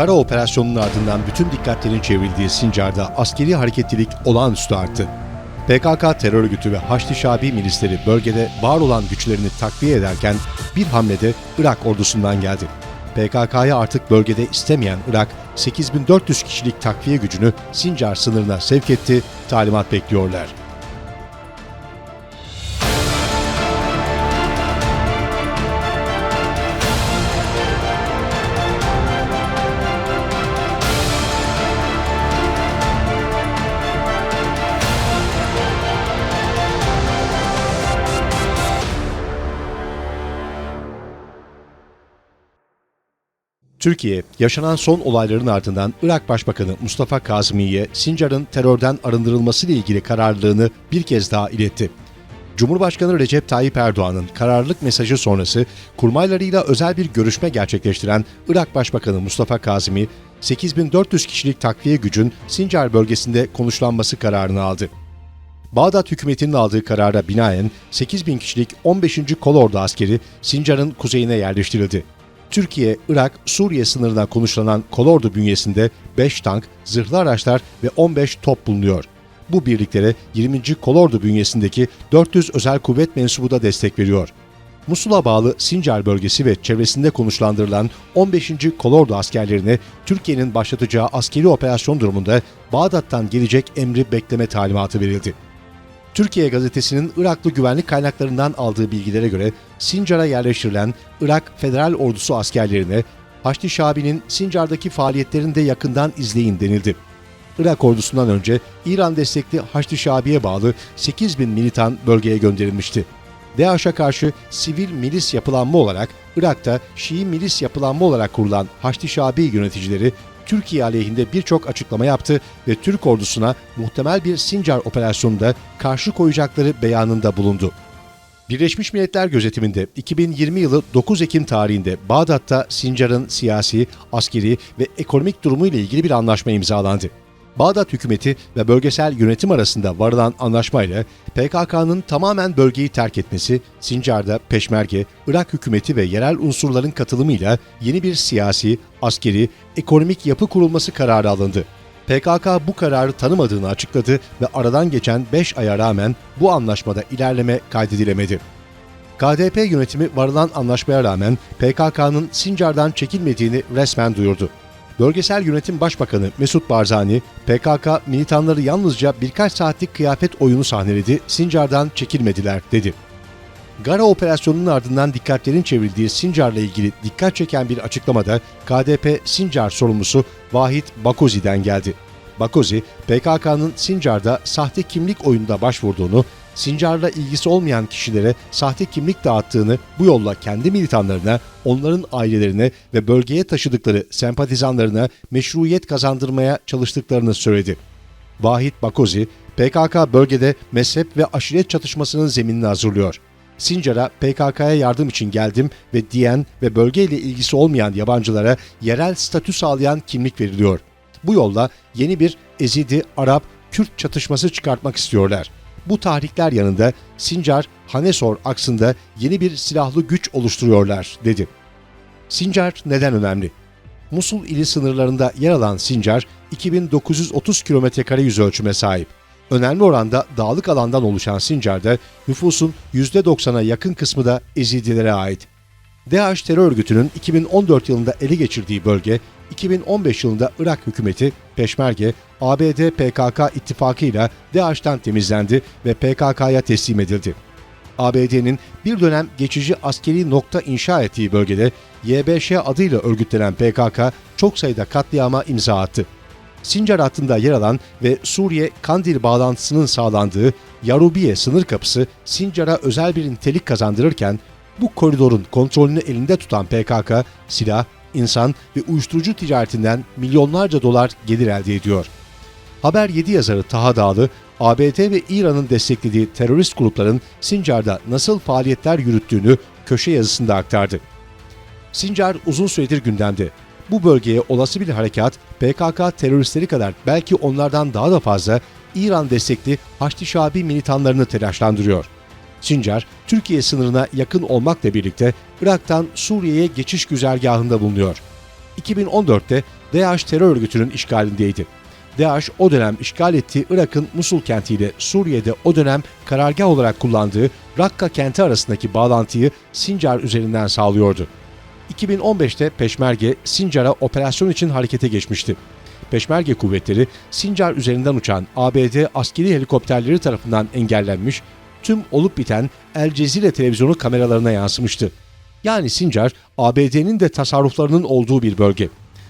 Gara operasyonunun ardından bütün dikkatlerin çevrildiği Sincar'da askeri hareketlilik olağanüstü arttı. PKK terör örgütü ve Haçlı Şabi milisleri bölgede var olan güçlerini takviye ederken bir hamlede Irak ordusundan geldi. PKK'ya artık bölgede istemeyen Irak, 8400 kişilik takviye gücünü Sincar sınırına sevk etti, talimat bekliyorlar. Türkiye, yaşanan son olayların ardından Irak Başbakanı Mustafa Kazimi'ye Sincar'ın terörden arındırılması ile ilgili kararlılığını bir kez daha iletti. Cumhurbaşkanı Recep Tayyip Erdoğan'ın kararlılık mesajı sonrası kurmaylarıyla özel bir görüşme gerçekleştiren Irak Başbakanı Mustafa Kazimi, 8400 kişilik takviye gücün Sincar bölgesinde konuşlanması kararını aldı. Bağdat hükümetinin aldığı karara binaen 8000 kişilik 15. Kolordu askeri Sincar'ın kuzeyine yerleştirildi. Türkiye, Irak, Suriye sınırından konuşlanan kolordu bünyesinde 5 tank, zırhlı araçlar ve 15 top bulunuyor. Bu birliklere 20. kolordu bünyesindeki 400 özel kuvvet mensubu da destek veriyor. Musul'a bağlı Sincar bölgesi ve çevresinde konuşlandırılan 15. kolordu askerlerine Türkiye'nin başlatacağı askeri operasyon durumunda Bağdat'tan gelecek emri bekleme talimatı verildi. Türkiye gazetesinin Iraklı güvenlik kaynaklarından aldığı bilgilere göre Sincar'a yerleştirilen Irak Federal Ordusu askerlerine Haçlı Şabi'nin Sincar'daki faaliyetlerini de yakından izleyin denildi. Irak ordusundan önce İran destekli Haçlı Şabi'ye bağlı 8 bin militan bölgeye gönderilmişti. DAEŞ'e karşı sivil milis yapılanma olarak Irak'ta Şii milis yapılanma olarak kurulan Haçlı Şabi yöneticileri Türkiye aleyhinde birçok açıklama yaptı ve Türk ordusuna muhtemel bir Sincar operasyonunda karşı koyacakları beyanında bulundu. Birleşmiş Milletler gözetiminde 2020 yılı 9 Ekim tarihinde Bağdat'ta Sincar'ın siyasi, askeri ve ekonomik durumu ile ilgili bir anlaşma imzalandı. Bağdat hükümeti ve bölgesel yönetim arasında varılan anlaşmayla PKK'nın tamamen bölgeyi terk etmesi, Sincar'da Peşmerge, Irak hükümeti ve yerel unsurların katılımıyla yeni bir siyasi, askeri, ekonomik yapı kurulması kararı alındı. PKK bu kararı tanımadığını açıkladı ve aradan geçen 5 aya rağmen bu anlaşmada ilerleme kaydedilemedi. KDP yönetimi varılan anlaşmaya rağmen PKK'nın Sincar'dan çekilmediğini resmen duyurdu. Bölgesel Yönetim Başbakanı Mesut Barzani, PKK militanları yalnızca birkaç saatlik kıyafet oyunu sahneledi, Sincar'dan çekilmediler dedi. Gara operasyonunun ardından dikkatlerin çevrildiği Sincar'la ilgili dikkat çeken bir açıklamada KDP Sincar sorumlusu Vahit Bakozi'den geldi. Bakozi, PKK'nın Sincar'da sahte kimlik oyununda başvurduğunu, Sincar'la ilgisi olmayan kişilere sahte kimlik dağıttığını, bu yolla kendi militanlarına, onların ailelerine ve bölgeye taşıdıkları sempatizanlarına meşruiyet kazandırmaya çalıştıklarını söyledi. Vahit Bakozi, PKK bölgede mezhep ve aşiret çatışmasının zeminini hazırlıyor. Sincar'a PKK'ya yardım için geldim ve diyen ve bölgeyle ilgisi olmayan yabancılara yerel statü sağlayan kimlik veriliyor. Bu yolla yeni bir Ezidi, Arap, Kürt çatışması çıkartmak istiyorlar. Bu tahrikler yanında Sincar, Hanesor aksında yeni bir silahlı güç oluşturuyorlar, dedi. Sincar neden önemli? Musul ili sınırlarında yer alan Sincar, 2930 kilometrekare yüz ölçüme sahip. Önemli oranda dağlık alandan oluşan Sincar'da nüfusun %90'a yakın kısmı da Ezidilere ait. DAEŞ terör örgütünün 2014 yılında ele geçirdiği bölge, 2015 yılında Irak hükümeti, Peşmerge, ABD PKK ittifakıyla DAEŞ'ten temizlendi ve PKK'ya teslim edildi. ABD'nin bir dönem geçici askeri nokta inşa ettiği bölgede YBŞ adıyla örgütlenen PKK çok sayıda katliama imza attı. Sincar hattında yer alan ve Suriye Kandil bağlantısının sağlandığı Yarubiye sınır kapısı Sincar'a özel bir nitelik kazandırırken bu koridorun kontrolünü elinde tutan PKK silah, insan ve uyuşturucu ticaretinden milyonlarca dolar gelir elde ediyor. Haber 7 yazarı Taha Dağlı, ABD ve İran'ın desteklediği terörist grupların Sincar'da nasıl faaliyetler yürüttüğünü köşe yazısında aktardı. Sincar uzun süredir gündemde. Bu bölgeye olası bir harekat PKK teröristleri kadar belki onlardan daha da fazla İran destekli Haçlı Şabi militanlarını telaşlandırıyor. Sincar, Türkiye sınırına yakın olmakla birlikte Irak'tan Suriye'ye geçiş güzergahında bulunuyor. 2014'te DAEŞ terör örgütünün işgalindeydi. DAEŞ o dönem işgal ettiği Irak'ın Musul kentiyle Suriye'de o dönem karargah olarak kullandığı Rakka kenti arasındaki bağlantıyı Sincar üzerinden sağlıyordu. 2015'te Peşmerge Sincar'a operasyon için harekete geçmişti. Peşmerge kuvvetleri Sincar üzerinden uçan ABD askeri helikopterleri tarafından engellenmiş, tüm olup biten El Cezire televizyonu kameralarına yansımıştı. Yani Sincar, ABD'nin de tasarruflarının olduğu bir bölge.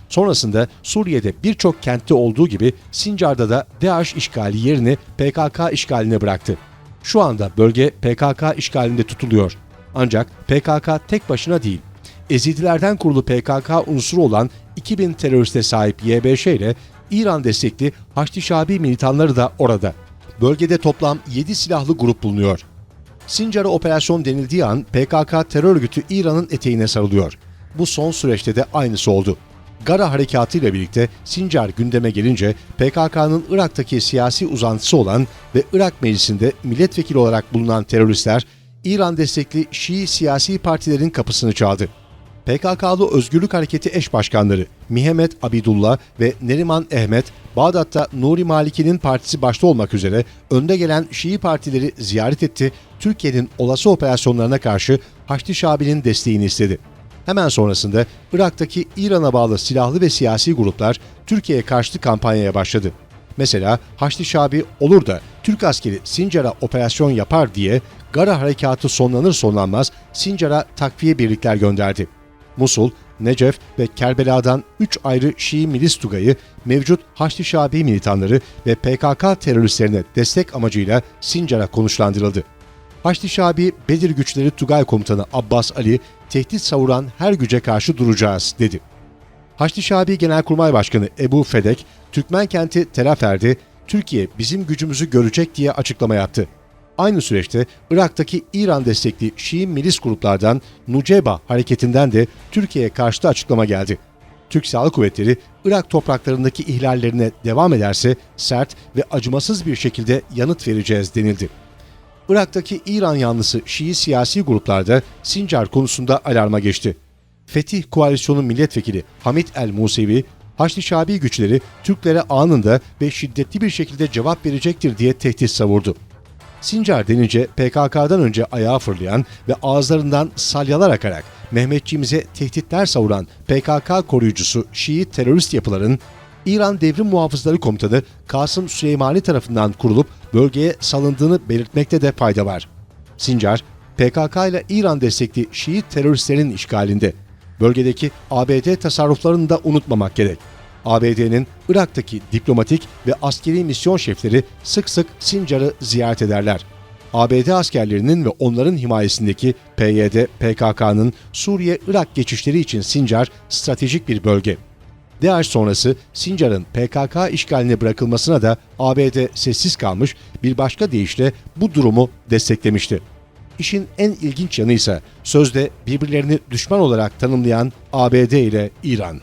Sonrasında Suriye'de birçok kentte olduğu gibi Sincar'da da DAEŞ işgali yerini PKK işgaline bıraktı. Şu anda bölge PKK işgalinde tutuluyor. Ancak PKK tek başına değil. Ezidilerden kurulu PKK unsuru olan 2000 teröriste sahip YBŞ ile İran destekli Haçlı Şabi militanları da orada. Bölgede toplam 7 silahlı grup bulunuyor. Sincar'a operasyon denildiği an PKK terör örgütü İran'ın eteğine sarılıyor. Bu son süreçte de aynısı oldu. Gara harekatı ile birlikte Sincar gündeme gelince PKK'nın Irak'taki siyasi uzantısı olan ve Irak meclisinde milletvekili olarak bulunan teröristler İran destekli Şii siyasi partilerin kapısını çaldı. PKK'lı Özgürlük Hareketi eş başkanları Mihemet Abidullah ve Neriman Ehmet, Bağdat'ta Nuri Maliki'nin partisi başta olmak üzere önde gelen Şii partileri ziyaret etti, Türkiye'nin olası operasyonlarına karşı Haçlı Şabi'nin desteğini istedi. Hemen sonrasında Irak'taki İran'a bağlı silahlı ve siyasi gruplar Türkiye'ye karşı kampanyaya başladı. Mesela Haçlı Şabi olur da Türk askeri Sincar'a operasyon yapar diye Gara harekatı sonlanır sonlanmaz Sincar'a takviye birlikler gönderdi. Musul, Necef ve Kerbela'dan 3 ayrı Şii milis tugayı mevcut Haçlı Şabi militanları ve PKK teröristlerine destek amacıyla Sincar'a konuşlandırıldı. Haçlı Şabi Bedir Güçleri Tugay Komutanı Abbas Ali, tehdit savuran her güce karşı duracağız dedi. Haçlı Şabi Genelkurmay Başkanı Ebu Fedek, Türkmen kenti Telafer'de Türkiye bizim gücümüzü görecek diye açıklama yaptı. Aynı süreçte Irak'taki İran destekli Şii milis gruplardan Nuceba hareketinden de Türkiye'ye karşı da açıklama geldi. Türk Silahlı Kuvvetleri Irak topraklarındaki ihlallerine devam ederse sert ve acımasız bir şekilde yanıt vereceğiz denildi. Irak'taki İran yanlısı Şii siyasi gruplarda Sincar konusunda alarma geçti. Fetih Koalisyonu Milletvekili Hamit El Musevi, Haçlı Şabi güçleri Türklere anında ve şiddetli bir şekilde cevap verecektir diye tehdit savurdu. Sincar denince PKK'dan önce ayağa fırlayan ve ağızlarından salyalar akarak Mehmetçiğimize tehditler savuran PKK koruyucusu Şii terörist yapıların İran Devrim Muhafızları Komutanı Kasım Süleymani tarafından kurulup bölgeye salındığını belirtmekte de fayda var. Sincar, PKK ile İran destekli Şii teröristlerin işgalinde. Bölgedeki ABD tasarruflarını da unutmamak gerek. ABD'nin Irak'taki diplomatik ve askeri misyon şefleri sık sık Sincar'ı ziyaret ederler. ABD askerlerinin ve onların himayesindeki PYD, PKK'nın Suriye-Irak geçişleri için Sincar stratejik bir bölge. DAEŞ sonrası Sincar'ın PKK işgaline bırakılmasına da ABD sessiz kalmış bir başka deyişle bu durumu desteklemişti. İşin en ilginç yanı ise sözde birbirlerini düşman olarak tanımlayan ABD ile İran.